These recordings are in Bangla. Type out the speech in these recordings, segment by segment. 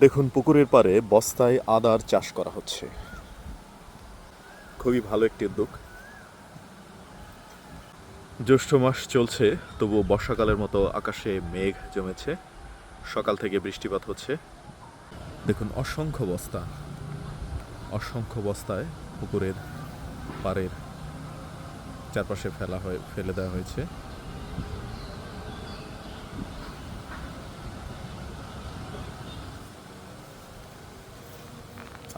দেখুন, পুকুরের পাড়ে বস্তায় আদার চাষ করা হচ্ছে। খুবই ভালো একটি উদ্যোগ। জ্যৈষ্ঠ মাস চলছে, তবুও বর্ষাকালের মতো আকাশে মেঘ জমেছে। সকাল থেকে বৃষ্টিপাত হচ্ছে। দেখুন, অসংখ্য বস্তা। অসংখ্য বস্তায় পুকুরের পাড়ের চারপাশে ফেলা হয়ে, ফেলে দেওয়া হয়েছে।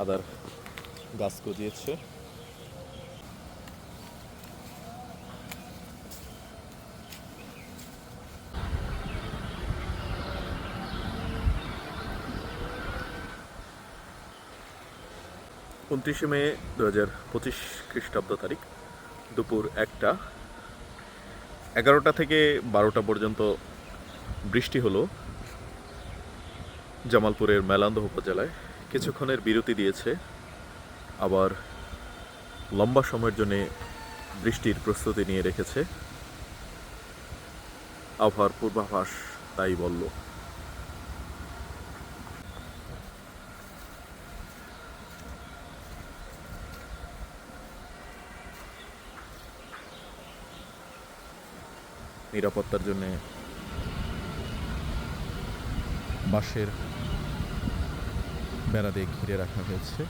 আদার গাছ গজিয়েছে উনত্রিশে মে দু হাজার পঁচিশ খ্রিস্টাব্দ তারিখ, দুপুর একটা। এগারোটা থেকে বারোটা পর্যন্ত বৃষ্টি হলো। জামালপুরের মেলান্দহ উপজেলায়। কিছুক্ষণের বিরতি দিয়েছে। আবার লম্বা সময়ের জন্য বৃষ্টির প্রস্তুতি নিয়ে রেখেছে। আবহাওয়ার পূর্বাভাস তাই বলল। নিরাপত্তার জন্য বাঁশের বেড়া দিয়ে ঘিরে রাখা হয়েছে।